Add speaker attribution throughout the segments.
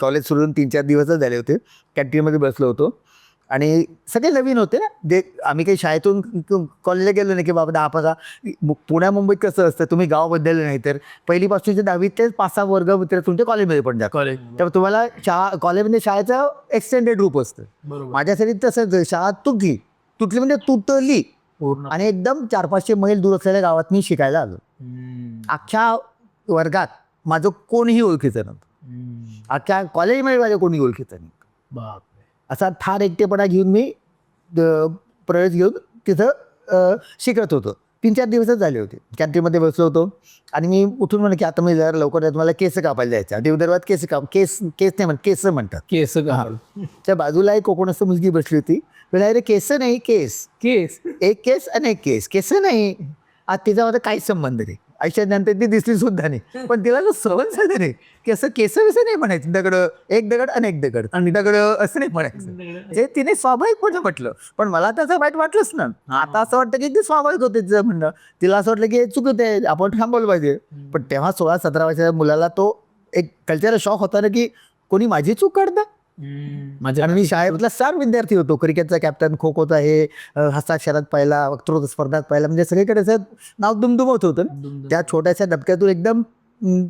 Speaker 1: College सोडून तीन चार दिवसच झाले होते. कॅन्टीनमध्ये बसलो होतो. आणि सगळे नवीन होते ना. जे आम्ही काही शाळेतून कॉलेजला गेलो नाही की बाबा दहा पाच पुण्या मुंबईत कसं असतं तुम्ही गावाबद्दल नाही तर. पहिलीपासूनचे दहावीचे पाच सहा वर्ग मित्र तुमच्या कॉलेजमध्ये पण जातात
Speaker 2: कॉलेज.
Speaker 1: त्यामुळे तुम्हाला शाळा कॉलेजमध्ये शाळेचं एक्सटेंडेड ग्रुप असतं. माझ्यासाठी तसंच आहे. शाळा तुटली. तुटली म्हणजे तुटली. आणि एकदम चार पाचशे मैल दूर असलेल्या गावात मी शिकायला आलो. अख्ख्या वर्गात माझं कोणीही ओळखीचं नव्हतं. अख्ख्या कॉलेजमध्ये माझ्या कोणी ओळखीचं नाही.
Speaker 2: बापरे.
Speaker 1: असा ठार एकटेपणा घेऊन मी प्रवेश घेऊन तिथं शिकत होतो. तीन चार दिवसच झाले होते. कॅन्टीनमध्ये बसलो होतो. आणि मी उठून म्हणलं की आता मी जरा लवकर मला केस कापायला जायचं. आणि विदर्भात केस काप केस केस नाही म्हणत केस म्हणतात.
Speaker 2: केस
Speaker 1: त्या बाजूला एक कोकणस्थ मुलगी बसली होती. म्हणजे अरे केस नाही केस.
Speaker 2: केस.
Speaker 1: एक केस आणि एक केस. केस नाही. आज तिच्यामध्ये काहीच संबंध नाही. आयुष्यात नंतर ती दिसली सुद्धा नाही. पण तिला सवय झालं नाही. की असं केस विसं नाही म्हणायचं. दगड एक दगड आणि एक दगड. आणि दगड असं नाही म्हणायचं. जे तिने स्वाभाविकपणे म्हटलं. पण मला त्याचं वाईट वाटलंच ना. आता असं वाटतं की ते स्वाभाविक होते तिचं म्हणणं. तिला असं वाटलं की हे चुकत आहे. आपण थांबवलं पाहिजे. पण तेव्हा सोळा सतरा वर्षाच्या मुलाला तो एक कल्चरल शॉक होता ना की कोणी माझी चूक काढतं
Speaker 2: माझ्या
Speaker 1: आणि मी शाळेतला स्टार विद्यार्थी होतो. क्रिकेटचा कॅप्टन खो खोचा हे हस्ताक्षरात पहिला वक्तृत्व स्पर्धात पहिला म्हणजे सगळीकडे असं नाव दुमदुमत होतं. त्या छोट्याशा डबक्यातून एकदम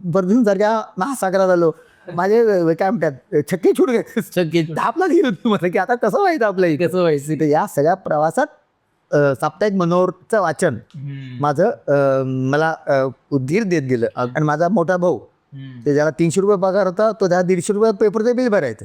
Speaker 1: बर्धून सारख्या महासागरात आलो. माझे काय म्हणतात छक्के छूट गए
Speaker 2: चकित
Speaker 1: धापला गेलो तुम्हाला की आता कसं व्हायचं आपल्या इथे?
Speaker 2: कसं व्हायचं?
Speaker 1: या सगळ्या प्रवासात साप्ताहिक मनोहरचं वाचन माझं मला उद्धीर देत गेलं. आणि माझा मोठा भाऊ ते ज्याला तीनशे रुपये पगार होता तो त्याला दीडशे रुपये पेपरचं बिल भरायचं.